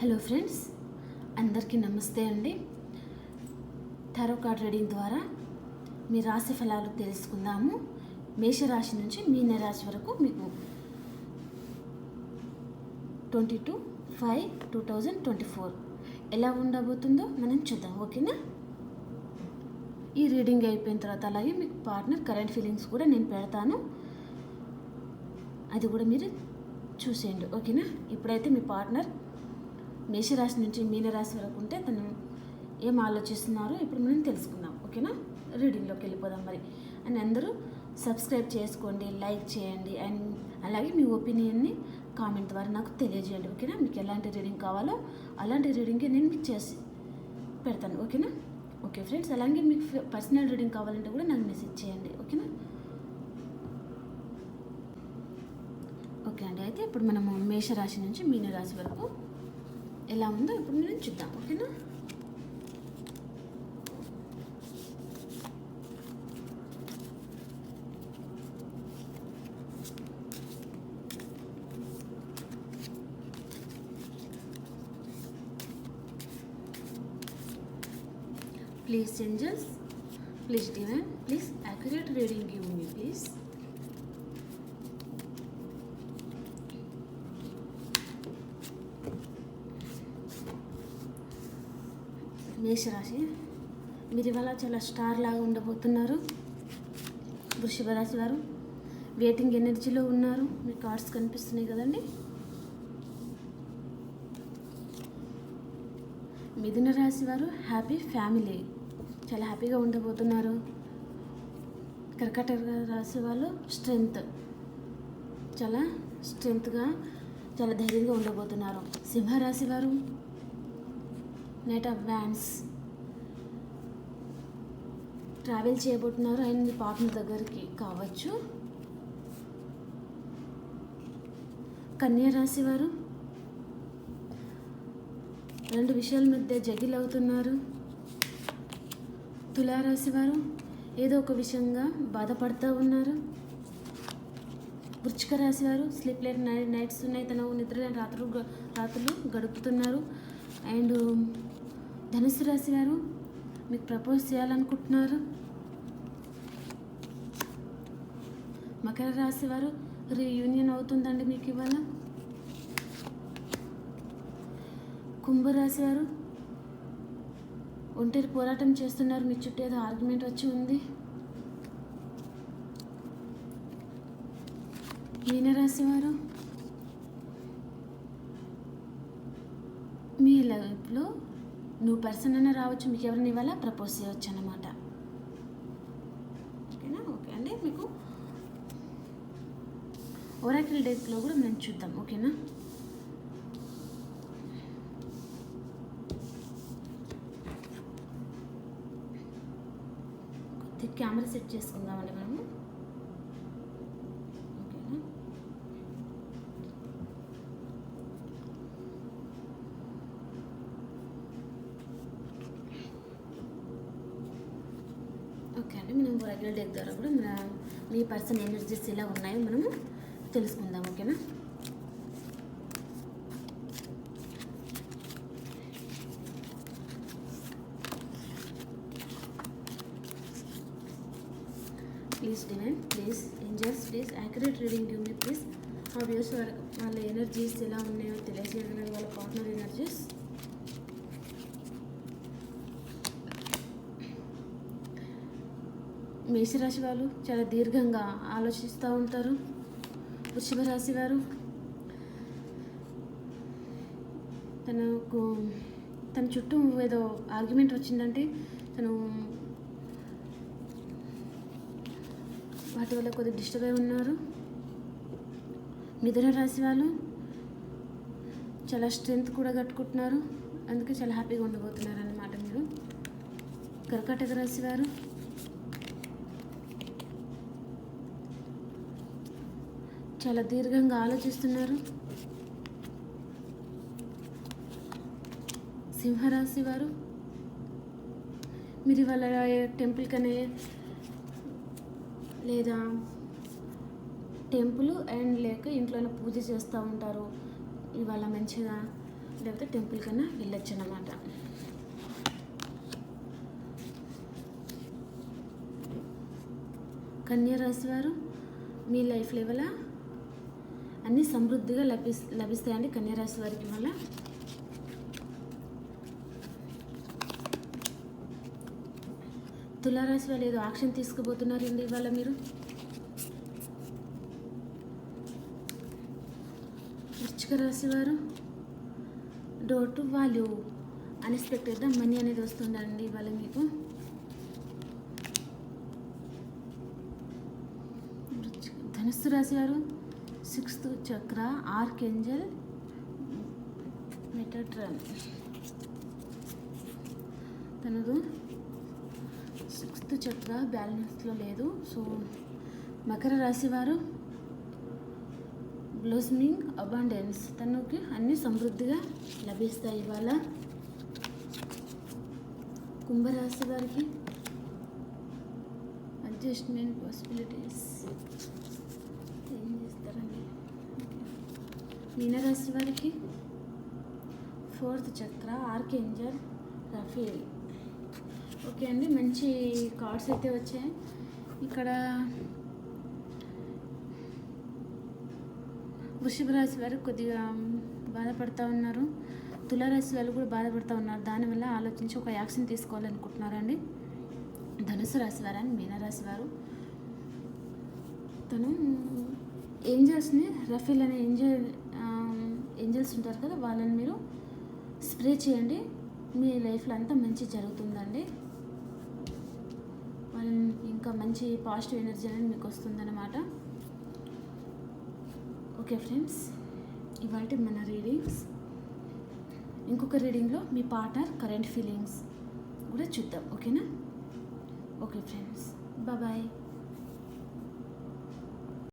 Hello friends అందరికీ నమస్తే అండి. టారో కార్డ్ రీడింగ్ ద్వారా మీ రాశి ఫలాలు తెలుసుకుందాము. మేషరాశి నుంచి మీన రాశి వరకు మీకు twenty two five two thousand twenty four ఎలా ఉండబోతుందో మనం చూద్దాం ఓకేనా? ఈ రీడింగ్ అయిపోయిన తర్వాత అలాగే మీకు పార్ట్నర్ కరెంట్ ఫీలింగ్స్ కూడా నేను పెడతాను. అది కూడా మీరు చూసేయండి ఓకేనా? ఇప్పుడైతే మీ పార్ట్నర్ మేషరాశి నుంచి మీనరాశి వరకు ఉంటే తను ఏం ఆలోచిస్తున్నారో ఇప్పుడు మనం తెలుసుకుందాం. ఓకేనా? రీడింగ్లోకి వెళ్ళిపోదాం మరి. అండ్ అందరూ సబ్స్క్రైబ్ చేసుకోండి లైక్ చేయండి అండ్ అలాగే మీ ఒపీనియన్ని కామెంట్ ద్వారా నాకు తెలియజేయండి. ఓకేనా? మీకు ఎలాంటి రీడింగ్ కావాలో అలాంటి రీడింగ్ నేను మీకు చేసి పెడతాను. ఓకేనా? ఓకే ఫ్రెండ్స్ అలాగే మీకు పర్సనల్ రీడింగ్ కావాలంటే కూడా నాకు మెసేజ్ చేయండి. ఓకేనా? ఓకే అండి. అయితే ఇప్పుడు మనము మేషరాశి నుంచి మీనరాశి వరకు ఎలా ఉందో ఇప్పుడు మనం చూద్దాం ఓకేనా please angels please divine please accurate reading give me please మేషరాశి. మీరు ఇవాళ చాలా స్టార్ లాగా ఉండబోతున్నారు. వృషభ రాశి వారు. వెయిటింగ్ ఎనర్జీలో ఉన్నారు. మీ కార్డ్స్ కనిపిస్తున్నాయి కదండి. మిథున రాశి వారు హ్యాపీ ఫ్యామిలీ. చాలా హ్యాపీగా ఉండబోతున్నారు. కర్కాటక రాశి వాళ్ళు స్ట్రెంగ్త్. చాలా స్ట్రెంగ్త్గా చాలా ధైర్యంగా ఉండబోతున్నారు. సింహరాశి వారు నైట్ ఆఫ్ బ్యాండ్స్ ట్రావెల్ చేయబోతున్నారు ఆయన మీ పార్ట్నర్ దగ్గరికి కావచ్చు. కన్యా రాశి వారు రెండు విషయాల మధ్య జగిల్ అవుతున్నారు తులారాశి వారు ఏదో ఒక విషయంగా బాధపడుతూ ఉన్నారు. వృచ్చిక రాశి వారు స్లీప్ లేట్ నైట్స్ ఉన్నాయి. తన నిద్ర రాత్రులు రాత్రులు గడుపుతున్నారు. అండ్ ధనుసు రాశి వారు మీకు ప్రపోజ్ చేయాలనుకుంటున్నారు. మకర రాశి వారు రీయూనియన్ అవుతుందండి మీకు ఇవాళ. కుంభరాశి వారు ఒంటరి పోరాటం చేస్తున్నారు. మీ చుట్టూ ఏదో ఆర్గ్యుమెంట్ వచ్చి ఉంది. మీనరాశి వారు మీ లైఫ్లో నువ్వు పర్సన్ అయినా రావచ్చు మీకు ఎవరిని ఇవ్వాలా? ప్రపోజ్ చేయవచ్చు అన్నమాట. ఓకేనా? ఓకే. అండి మీకు ఒరాకిల్ డేట్లో కూడా మనం చూద్దాం. ఓకేనా? కొద్దిగా కెమెరా సెట్ చేసుకుందామండి మనము ఓకేనా ఓకే అండి. మనం రెగ్యులర్ డేక్ ద్వారా కూడా మన మీ పర్సన్ ఎనర్జీస్ ఎలా ఉన్నాయో మనము తెలుసుకుందాం ఓకేనా please divine please angels please accurate reading give me please ఆ వ్యూస్ వాళ్ళ ఎనర్జీస్ ఎలా ఉన్నాయో తెలియజేయగలరు వాళ్ళ పార్ట్నర్ ఎనర్జీస్ మేషరాశి వాళ్ళు చాలా దీర్ఘంగా ఆలోచిస్తూ ఉంటారు. వృషభ రాశి వారు తనకు తన చుట్టూ ఏదో ఆర్గ్యుమెంట్ వచ్చిందంటే తను వాటి వల్ల కొద్దిగా డిస్టర్బ్ అయి ఉన్నారు. మిథున రాశి వాళ్ళు చాలా స్ట్రెంగ్త్ కూడా కట్టుకుంటున్నారు. అందుకే చాలా హ్యాపీగా ఉండబోతున్నారు అన్నమాట మీరు. కర్కాటక రాశి వారు చాలా దీర్ఘంగా ఆలోచిస్తున్నారు. సింహరాశి వారు మీరు ఇవాళ టెంపుల్ కనే లేదా టెంపుల్ అండ్ లేక ఇంట్లోనే పూజ చేస్తూ ఉంటారు. ఇవాళ మంచిగా లేకపోతే టెంపుల్ కన్నా వెళ్ళొచ్చు అన్నమాట కన్యా రాశి వారు మీ లైఫ్ లెవెలా అన్నీ సమృద్ధిగా లభి లభిస్తాయండి కన్యారాశి వారికి వల్ల. తులారాశి వాళ్ళు ఏదో ఆక్షన్ తీసుకుపోతున్నారండి ఇవాళ మీరు. వృచ్చిక రాశి వారు డోర్ టు వాళ్ళు అన్ఎక్స్పెక్టెడ్గా మనీ అనేది వస్తుందండి ఇవాళ మీకు. ధనుస్సు రాశి వారు సిక్స్త్ చక్ర ఆర్కెంజల్ మెటట్రన్. తనదు సిక్స్త్ చక్ర బ్యాలెన్స్లో లేదు. సో మకర రాశి వారు బ్లోస్మింగ్ అబాండెన్స్. తనకి అన్ని సమృద్ధిగా లభిస్తాయి ఇవాళ. కుంభరాశి వారికి అడ్జస్ట్మెంట్ పాసిబిలిటీస్ ఏం చేస్తారండి? మీనరాశి వారికి ఫోర్త్ చక్ర ఆర్కేంజర్ రఫీల్. ఓకే అండి మంచి కార్డ్స్ అయితే వచ్చాయి. ఇక్కడ వృషభ రాశి వారు కొద్దిగా బాధపడుతూ ఉన్నారు. తులారాశి వాళ్ళు కూడా బాధపడుతూ ఉన్నారు. దానివల్ల ఆలోచించి ఒక యాక్షన్ తీసుకోవాలనుకుంటున్నారండి. ధనుసు రాశి వారు అని మీనరాశి వారు. తను ఏంజల్స్ని రఫీల్ అనే ఏంజల్ ఏంజల్స్ ఉంటారు కదా వాళ్ళని మీరు స్ప్రే చేయండి. మీ లైఫ్లో అంతా మంచి జరుగుతుందండి. వాళ్ళని ఇంకా మంచి పాజిటివ్ ఎనర్జీ అనేది మీకు వస్తుందన్నమాట. ఓకే ఫ్రెండ్స్ ఇవాటి మన రీడింగ్స్. ఇంకొక రీడింగ్లో మీ పార్ట్నర్ కరెంట్ ఫీలింగ్స్ కూడా చూద్దాం ఓకేనా? Okay friends bye.